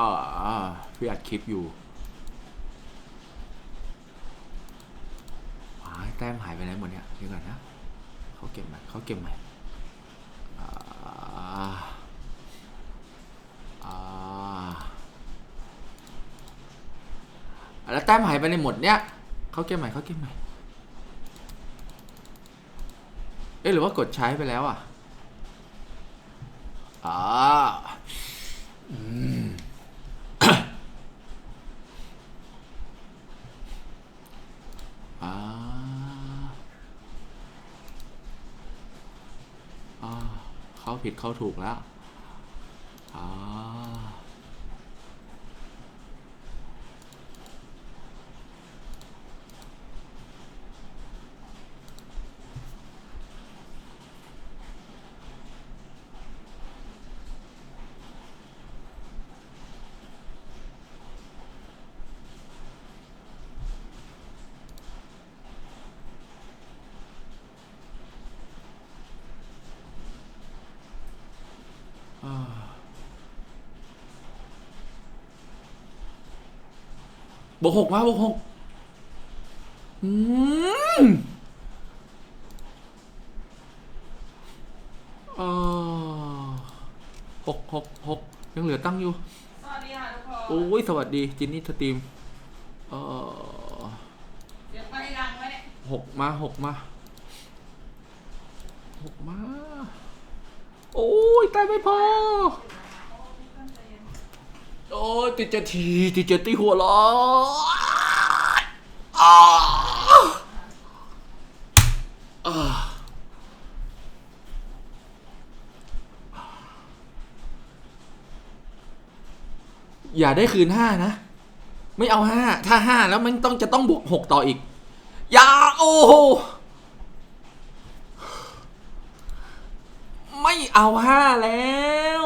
อ่าพี่อัดคลิปอยู่หาแต้มหายไปไหนหมดเนี่ยเดี๋ยวก่อนนะเขาเก็บใหม่เขาเก็บใหม่อ่าอ่าแล้วแต้มหายไปในหมดเนี่ยเขาเก็บใหม่เขาเก็บใหม่เอ๊ะหรือว่ากดใช้ไปแล้วอะอ่าอืม อ่าอ่า เขาผิดเขาถูกแล้วอ่า บวกหกมาบวกหกอืมอ่าหกหกหกยังเหลือตั้งอยู่ สวัสดีค่ะทุกคนโอ้ย สวัสดี จินนี่สตรีมเออเดี๋ยวไปดังไว้เนี่ยหกมาหกมาหกมา โอ้ยตายไม่พอ โอ้ยติดเจดทีติดเจตีหัวล้ออ้าอ่าอย่าได้คืนห้านะ ไม่เอาห้าถ้าห้าแล้วมันต้องจะต้องบวกหกต่ออีก อย่าโอ้โห ไม่เอาห้าแล้ว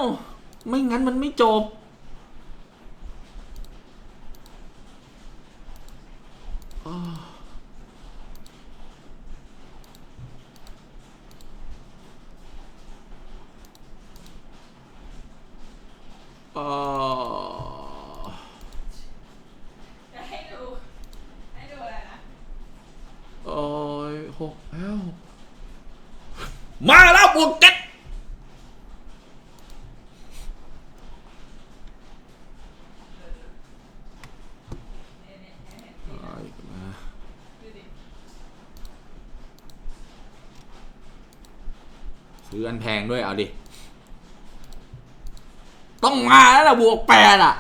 ไม่งั้นมันไม่จบ เออจะให้ดู ให้ดูอะไรนะโอ้ยหกแล้ว มาแล้วบวกเจ็ด เนี่ยเนี่ยเนี่ยเนี่ย เอาอีกมา ดูดิ ซื้ออันแพงด้วยเอาดิ ต้องมาแล้วล่ะบวกแปดอะ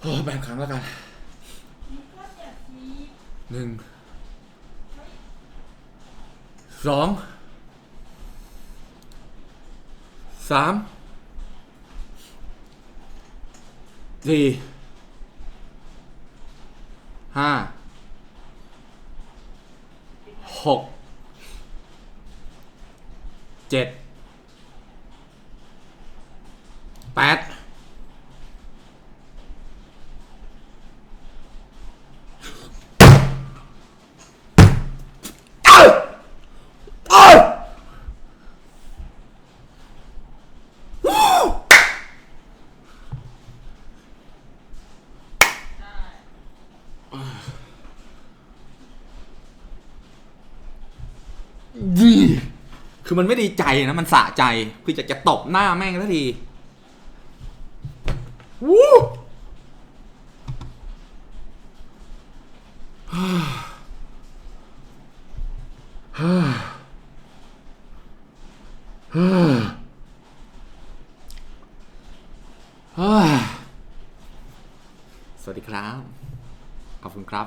โอ้แบ่งครั้งแล้วกันหนึ่งสองสามสี่ ห้าหกเจ็ดแปด ใช่ ดีคือมันไม่ดีใจนะ มันสะใจคือจะจะตบหน้าแม่งสักทีวู้ฮ่าฮ่าฮ่าฮ่าสวัสดีครับ ขอบคุณครับ